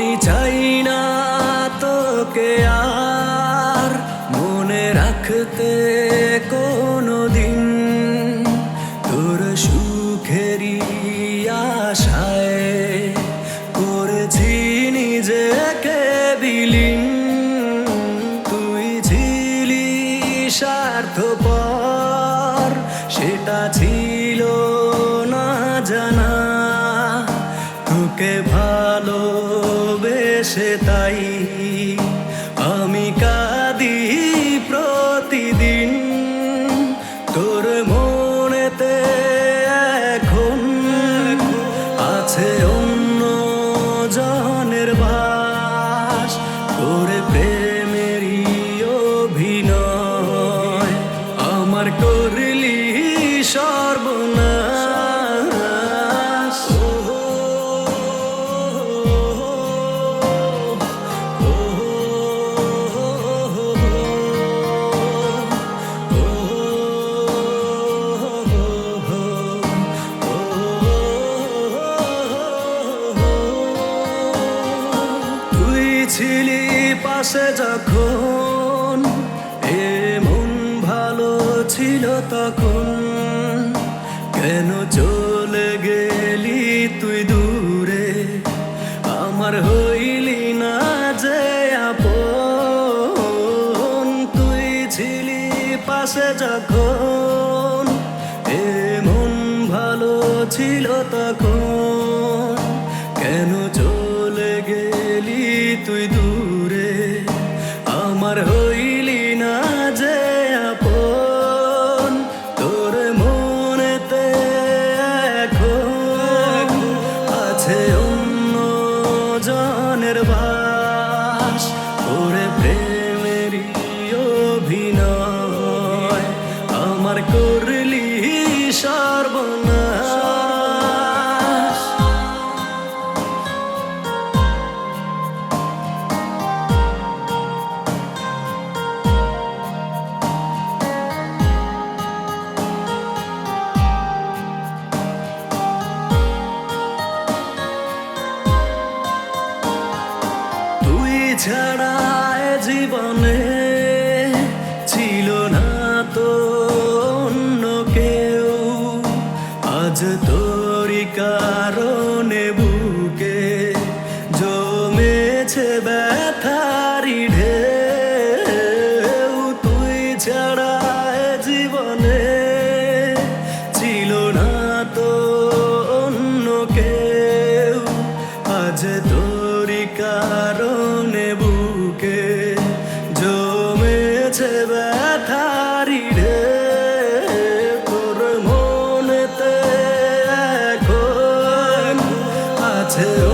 আমি চাই না তোকে আর মনে রাখতে কোনো দিন। তোর সুখেরই আশায় করেছি নিজেকে বিলীন। তুই ছিলি স্বার্থপর, সেটা ছিল না জানা। তোকে ভালোবেসে তাই আমি কাঁদি প্রতিদিন। তোর মনেতে এখন আছে অন্য জনের বাস। তোর প্রেমেরই অভিনয় আমার করলি সর্বনাশ। পাশে যখন এমন ভালো ছিল তখন। কেন চলে গেলি তুই দূরে? আমার হইলি না যে আপন। তুই ছিলি পাশে যখন এমন ভালো ছিল তখন। ওরে প্রেমেরই অভিনয় আমার করলি সর্বনাশ। তুই ছাড়া কারণে বুকে জমেছে ব্যথারি রে তোর মনেতে এখন আছে